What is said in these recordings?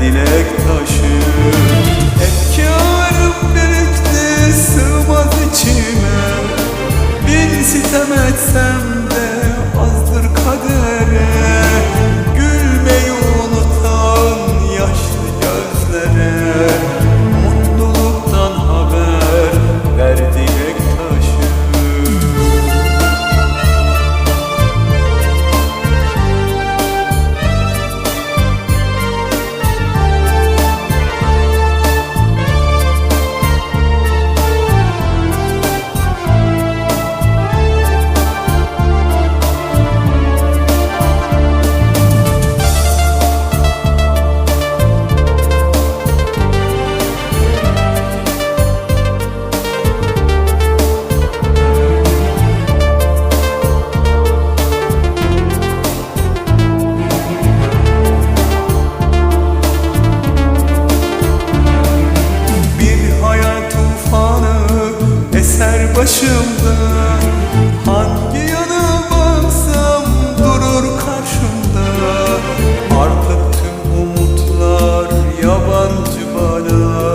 dilek taşı. Efkarım birikti sığmaz içime. Bir sitem etsem başımda Hangi yana baksam durur karşımda. Artık tüm umutlar yabancı bana.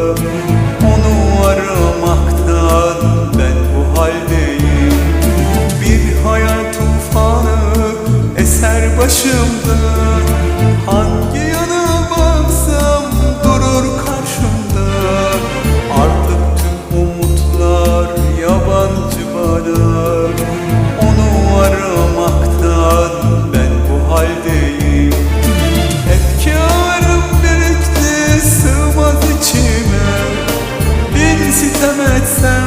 Onu aramaktan ben bu haldeyim. Bir hayal tufanı eser başımda. Hangi coração.